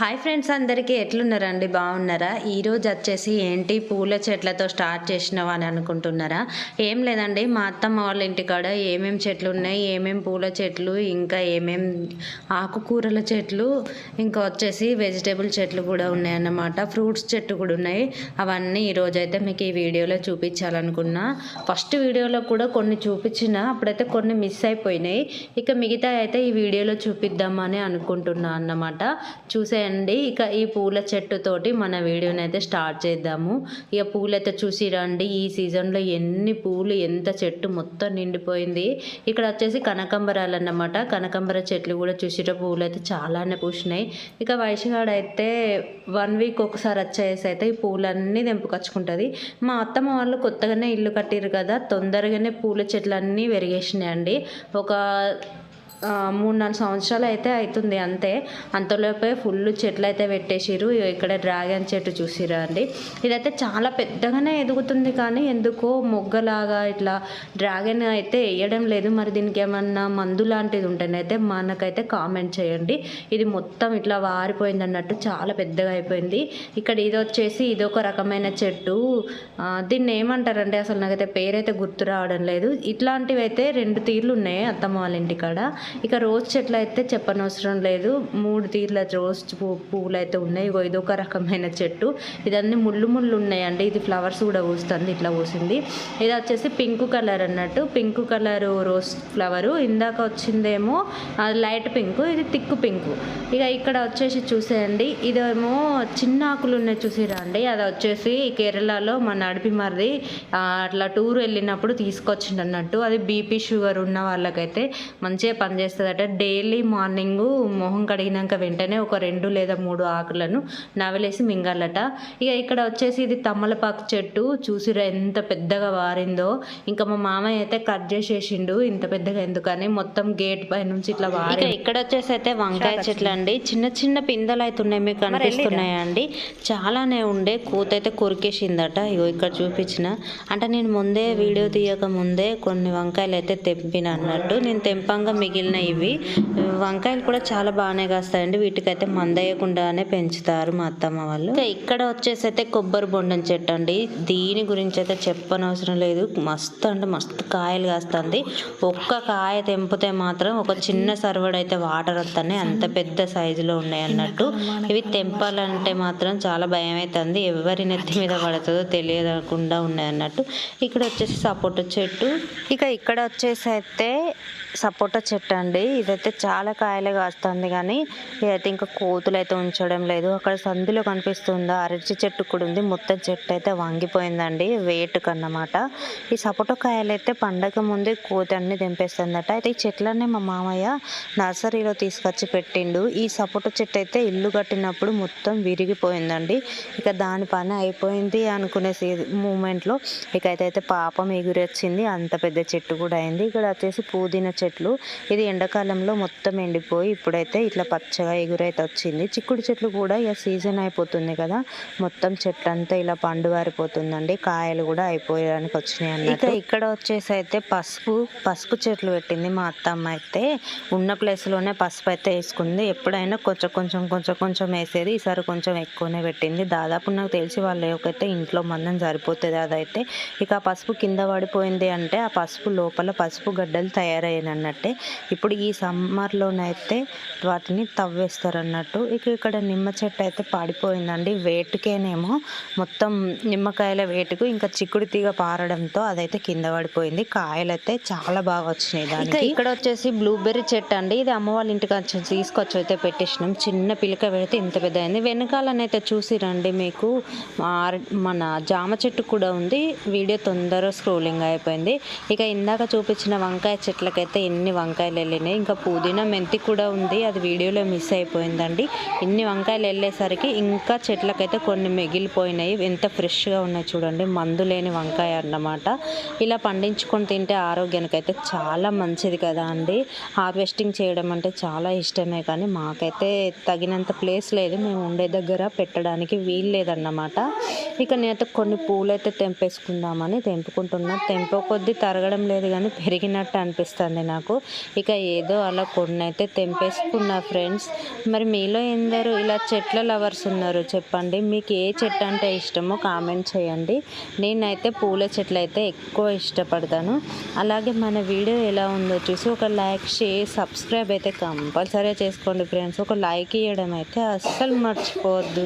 Hi friends అందరికీ ఎట్లున్నారండి? బాగున్నారా? ఈరోజు వచ్చేసి ఏంటి? పూల చెట్లతో స్టార్ట్ చేసినావా అని అనుకుంటున్నారా? ఏం లేదండి. మా అత్తమ్మ వాళ్ళ ఇంటికాడ ఏమేం చెట్లు ఉన్నాయి ఏమేం పూల చెట్లు? ఇంకా ఏమేం ఆకుకూరల చెట్లు? ఇంకా వచ్చేసి వెజిటేబుల్ చెట్లు కూడా ఉన్నాయన్నమాట. ఫ్రూట్స్ చెట్టు కూడా ఉన్నాయి. అవన్నీ ఈరోజు అయితే మీకు ఈ వీడియోలో చూపించాలనుకున్నా. ఫస్ట్ వీడియోలో కూడా కొన్ని చూపించిన అప్పుడైతే కొన్ని మిస్ అయిపోయినాయి. ఇక మిగతా అయితే ఈ వీడియోలో చూపిద్దామని అనుకుంటున్నా అన్నమాట. చూసే అండి ఇక ఈ పూల చెట్టుతోటి మన వీడియోని అయితే స్టార్ట్ చేద్దాము. ఇక పూలైతే చూసి రండి. ఈ సీజన్లో ఎన్ని పూలు ఎంత చెట్టు మొత్తం నిండిపోయింది. ఇక్కడ వచ్చేసి కనకంబరాలు అన్నమాట కనకంబర చెట్లు కూడా చూసిట పూలు అయితే చాలానే పూసినాయి. ఇక వయసుగాడు అయితే వన్ వీక్ ఒకసారి వచ్చేసి అయితే ఈ పూలన్నీ తెంపుకొచ్చుకుంటుంది. మా అత్తమ్మ వాళ్ళు కొత్తగానే ఇల్లు కట్టిరు కదా తొందరగానే పూల చెట్లు అన్నీ పెరిగేసినాయి అండి ఒక మూడు నాలుగు సంవత్సరాలు అయితే అవుతుంది అంతే. అంతలోపే ఫుల్ చెట్లు అయితే పెట్టేసిర్రు. ఇగో ఇక్కడ డ్రాగన్ చెట్టు చూసిరా అండి. ఇదైతే చాలా పెద్దగానే ఎదుగుతుంది కానీ ఎందుకో మొగ్గలాగా ఇట్లా డ్రాగన్ అయితే వేయడం లేదు. మరి దీనికి ఏమన్నా మందు లాంటిది ఉంటేనైతే మనకైతే కామెంట్ చేయండి. ఇది మొత్తం ఇట్లా వారిపోయింది అన్నట్టు చాలా పెద్దగా అయిపోయింది. ఇక్కడ ఇది వచ్చేసి ఇది ఒక రకమైన చెట్టు. దీన్ని ఏమంటారంటే అసలు నాకైతే పేరైతే గుర్తు రావడం లేదు. ఇట్లాంటివి అయితే రెండు తీర్లు ఉన్నాయి అత్తమ్మ వాళ్ళ ఇంటికాడ ఇక రోజ్ చెట్లు అయితే చెప్పనవసరం లేదు. మూడు తీర్ల రోజ్ పూ పువ్వులు అయితే ఉన్నాయి. ఇగో ఇది ఒక రకమైన చెట్టు. ఇదన్నీ ముళ్ళు ముళ్ళు ఉన్నాయండి. ఇది ఫ్లవర్స్ కూడా పూస్తుంది. ఇట్లా పూసింది. ఇది వచ్చేసి పింక్ కలర్ అన్నట్టు. Pink colour rose flower. ఇందాక వచ్చిందేమో లైట్ పింక్ ఇది తిక్కు పింక్. ఇక ఇక్కడ వచ్చేసి చూసేయండి. ఇదేమో చిన్న ఆకులు ఉన్నాయి చూసిరా అండి. అది వచ్చేసి కేరళలో మా నడిపి మరిది అట్లా టూర్ వెళ్ళినప్పుడు తీసుకొచ్చిండు అన్నట్టు అది బీపీ షుగర్ ఉన్న వాళ్ళకైతే మంచిగా పనిచేస్తుందట. డైలీ మార్నింగ్ మొహం కడిగినాక వెంటనే ఒక రెండు లేదా మూడు ఆకులను నవలేసి మింగాలట. ఇక ఇక్కడ వచ్చేసి ఇది తమ్మలపాకు చెట్టు. చూసిరా ఎంత పెద్దగా వారిందో. ఇంకా మా మామయ్య అయితే కట్ చేసేసిండు. ఇంత పెద్దగా ఎందుకని మొత్తం గేట్ పై నుంచి ఇట్లా వారి ఇక్కడ వచ్చేసి అయితే వంకాయ చెట్లు అండి. చిన్న చిన్న పిందెలు అయితే ఉన్నాయి మీకు కనిపిస్తున్నాయండి చాలానే ఉండే. కూత అయితే కొరికేసిందట. ఇగో ఇక్కడ చూపించిన. అంటే నేను ముందే వీడియో తీయక ముందే కొన్ని వంకాయలు అయితే తెంపిన అన్నట్టు. నేను తెంపంగా మిగిలిన ఇవి వంకాయలు కూడా చాలా బాగానే కాస్తాయండి. వీటికైతే మందేయకుండానే పెంచుతారు మా అత్తమ్మ వాళ్ళు. ఇక్కడ వచ్చేసి అయితే కొబ్బరి బొండం చెట్టు అండి. దీని గురించి అయితే చెప్పనవసరం లేదు. మస్తు అంటే మస్తు కాయలు కాస్తుంది. ఒక్క కాయ తెంపితే మాత్రం ఒక చిన్న సర్వడ్ అయితే వాటర్ వస్తున్నాయి అంత పెద్ద సైజులో ఉన్నాయి అన్నట్టు. ఇవి తెంపాలంటే మాత్రం చాలా భయం అవుతుంది ఎవరి నెత్తి మీద పడుతుందో తెలియకుండా ఉన్నాయి అన్నట్టు. ఇక్కడ వచ్చేసి సపోటా చెట్టు. ఇక ఇక్కడ వచ్చేసి అయితే సపోటా చెట్టు అండి. ఇదైతే చాలా కాయలు కాస్తుంది కానీ ఇదైతే ఇంకా కోతులు అయితే ఉంచడం లేదు. అక్కడ సందులో కనిపిస్తుందా అరటి చెట్టు కూడా ఉంది. మొత్తం చెట్టు అయితే వంగిపోయిందండి వేటుకు అన్నమాట ఈ సపోటా కాయలు అయితే పండగ ముందే కోతి అన్ని తెంపేస్తుందట. అయితే ఈ చెట్లన్నీ మా మామయ్య నర్సరీలో తీసుకొచ్చి పెట్టిండు. ఈ సపోటా చెట్టు అయితే ఇల్లు కట్టినప్పుడు మొత్తం విరిగిపోయిందండి. ఇక దాని పని అయిపోయింది అనుకునే మూమెంట్లో ఇక అయితే అయితే పాపం ఎగురొచ్చింది. అంత పెద్ద చెట్టు కూడా అయింది. ఇక్కడ వచ్చేసి పుదీనా చెట్లు. ఇది ఎండాకాలంలో మొత్తం ఎండిపోయి ఇప్పుడైతే ఇట్లా పచ్చగా ఎగురైతే వచ్చింది. చిక్కుడు చెట్లు కూడా ఇక సీజన్ అయిపోతుంది కదా. మొత్తం చెట్లంతా ఇలా పండు వారిపోతుందండి కాయలు కూడా అయిపోయడానికి వచ్చినాయి ఇక ఇక్కడ వచ్చేసి అయితే పసుపు పసుపు చెట్లు పెట్టింది మా అత్తమ్మ అయితే. ఉన్న ప్లేస్లోనే పసుపు అయితే వేసుకుంది. ఎప్పుడైనా కొంచెం కొంచెం కొంచెం కొంచెం వేసేది. ఈసారి కొంచెం ఎక్కువనే పెట్టింది. దాదాపు నాకు తెలిసి వాళ్ళకైతే ఇంట్లో మందం సరిపోతుంది అదైతే. ఇక ఆ పసుపు కింద పడిపోయింది అంటే ఆ పసుపు లోపల పసుపు గడ్డలు అన్నట్టే. ఇప్పుడు ఈ సమ్మర్లోనైతే వాటిని తవ్వేస్తారు అన్నట్టు ఇక ఇక్కడ నిమ్మ చెట్టు అయితే పడిపోయిందండి. వేటుకేనేమో మొత్తం నిమ్మకాయల వేటుకు ఇంకా చిక్కుడు తీగ పారడంతో అదైతే కింద పడిపోయింది. కాయలు అయితే చాలా బాగా వచ్చినాయి దానికి. ఇక్కడ వచ్చేసి బ్లూబెర్రీ చెట్టు అండి. ఇది అమ్మ వాళ్ళ ఇంటికి వచ్చి తీసుకొచ్చి అయితే పెట్టేసినాం. చిన్న పిలక పెడితే ఇంత పెద్ద అయింది. వెనకాలనైతే చూసి రండి మీకు మన జామ చెట్టు కూడా ఉంది. వీడియో తొందరగా స్క్రోలింగ్ అయిపోయింది. ఇక ఇందాక చూపించిన వంకాయ చెట్లకైతే ఎన్ని వంకాయలు వెళ్ళినాయి. ఇంకా పుదీనా మెంతి కూడా ఉంది. అది వీడియోలో మిస్ అయిపోయిందండి. ఇన్ని వంకాయలు వెళ్ళేసరికి ఇంకా చెట్లకైతే కొన్ని మిగిలిపోయినాయి. ఎంత ఫ్రెష్గా ఉన్నాయి చూడండి. మందు లేని వంకాయ అన్నమాట. ఇలా పండించుకొని తింటే ఆరోగ్యానికి అయితే చాలా మంచిది కదా అండి. హార్వెస్టింగ్ చేయడం అంటే చాలా ఇష్టమే కానీ మాకైతే తగినంత ప్లేస్ లేదు. మేము ఉండే దగ్గర పెట్టడానికి వీలు లేదన్నమాట. ఇక నేనైతే కొన్ని పూలైతే తెంపేసుకుందామని తెంపుకుంటున్నా. తెంప కొద్దీ తరగడం లేదు కానీ పెరిగినట్టు అనిపిస్తుంది నాకు. ఇక ఏదో అలా కొన్నైతే తెంపేసుకున్నా ఫ్రెండ్స్. మరి మీలో ఎందరు ఇలా చెట్ల లవర్స్ ఉన్నారు చెప్పండి. మీకు ఏ చెట్టు అంటే ఇష్టమో కామెంట్ చేయండి. నేనైతే పూల చెట్లు అయితే ఎక్కువ ఇష్టపడతాను. అలాగే మన వీడియో ఎలా ఉందో చూసి ఒక లైక్ షేర్ సబ్స్క్రైబ్ అయితే కంపల్సరీ చేసుకోండి ఫ్రెండ్స్. ఒక లైక్ ఇవ్వడం అయితే అస్సలు మర్చిపోవద్దు.